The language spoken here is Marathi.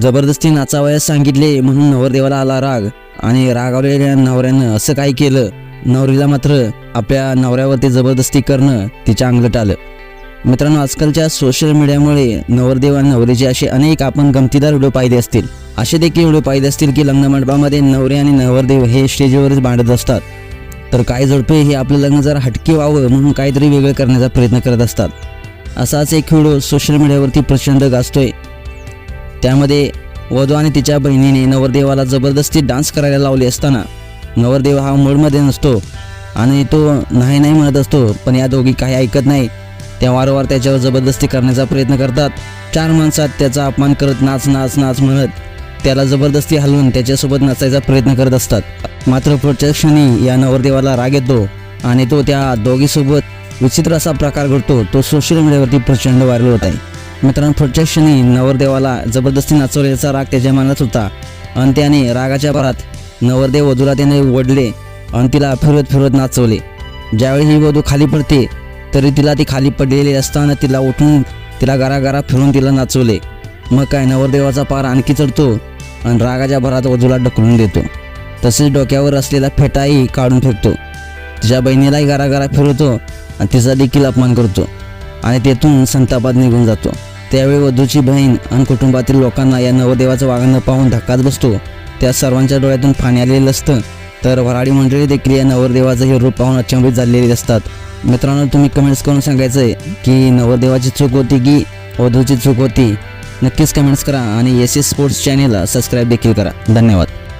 जबरदस्ती नाचावयास सांगितले म्हणून नवरदेवाला आला राग. आणि रागावलेल्या नवऱ्यानं असं काय केलं? नवरीला मात्र आपल्या नवऱ्यावरती जबरदस्ती करणं तिच्या अंगलट आलं. मित्रांनो आजकालच्या सोशल मीडियामुळे नवरदेव आणि नवरीचे असे अनेक आपण गमतीदार व्हिडिओ पाहिले असतील. असे देखील व्हिडिओ पाहिले असतील की लग्न मंडपामध्ये नवरे आणि नवरदेव हे स्टेजवरच मांडत असतात. तर काय जोडपे हे आपलं लग्न जरा हटके व्हावं म्हणून काहीतरी वेगळं करण्याचा प्रयत्न करत असतात. असाच एक व्हिडिओ सोशल मीडियावरती प्रचंड गाजतोय. त्यामध्ये वधू आणि तिच्या बहिणीने नवरदेवाला जबरदस्ती डान्स करायला लावले असताना नवरदेव हा मूडमध्ये नसतो आणि तो नाही नाही म्हणत असतो पण या दोघी काही ऐकत नाही. त्या वारंवार त्याच्यावर जबरदस्ती करण्याचा प्रयत्न करतात. चार माणसात त्याचा अपमान करत नाच नाच नाच म्हणत त्याला जबरदस्ती हलवून त्याच्यासोबत नाचायचा प्रयत्न करत असतात. मात्र पुढच्या क्षणी या नवरदेवाला राग येतो आणि तो त्या दोघीसोबत विचित्र असा प्रकार घडतो. तो सोशल मीडियावरती प्रचंड व्हायरल होत आहे. मित्रांनो पुढच्या क्षणी नवरदेवाला जबरदस्ती नाचवल्याचा राग त्याच्या मनात होता. आणि त्याने रागाच्या भरात नवरदेव वधूला त्याने ओढले आणि तिला फिरवत फिरवत नाचवले. ज्यावेळी ही वधू खाली पडते तरी तिला ती खाली पडलेली असताना तिला उठून तिला गारागारा फिरून तिला नाचवले. मग काय नवरदेवाचा पार आणखी चढतो आणि रागाच्या भरात वधूला ढकलून देतो. तसेच डोक्यावर असलेला फेटाही काढून फेकतो. तिच्या बहिणीलाही गारागारा फिरवतो आणि तिचा देखील अपमान करतो. आणि तेथून संतापात निघून जातो. त्यावेळी वधूची बहीण आणि कुटुंबातील लोकांना या नवदेवाचं वागणं पाहून धक्काच बसतो. त्या सर्वांच्या डोळ्यातून पाणी आलेलं असतं. तर वराडी मंडळी देखील या नवरदेवाचं हे रूप पाहून अचंबित झालेली असतात. मित्रांनो तुम्ही कमेंट्स करून सांगायचं आहे की नवरदेवाची चूक होती की वधूची चूक होती? नक्कीच कमेंट्स करा आणि एस एस स्पोर्ट्स चॅनेलला सबस्क्राईब देखील करा. धन्यवाद.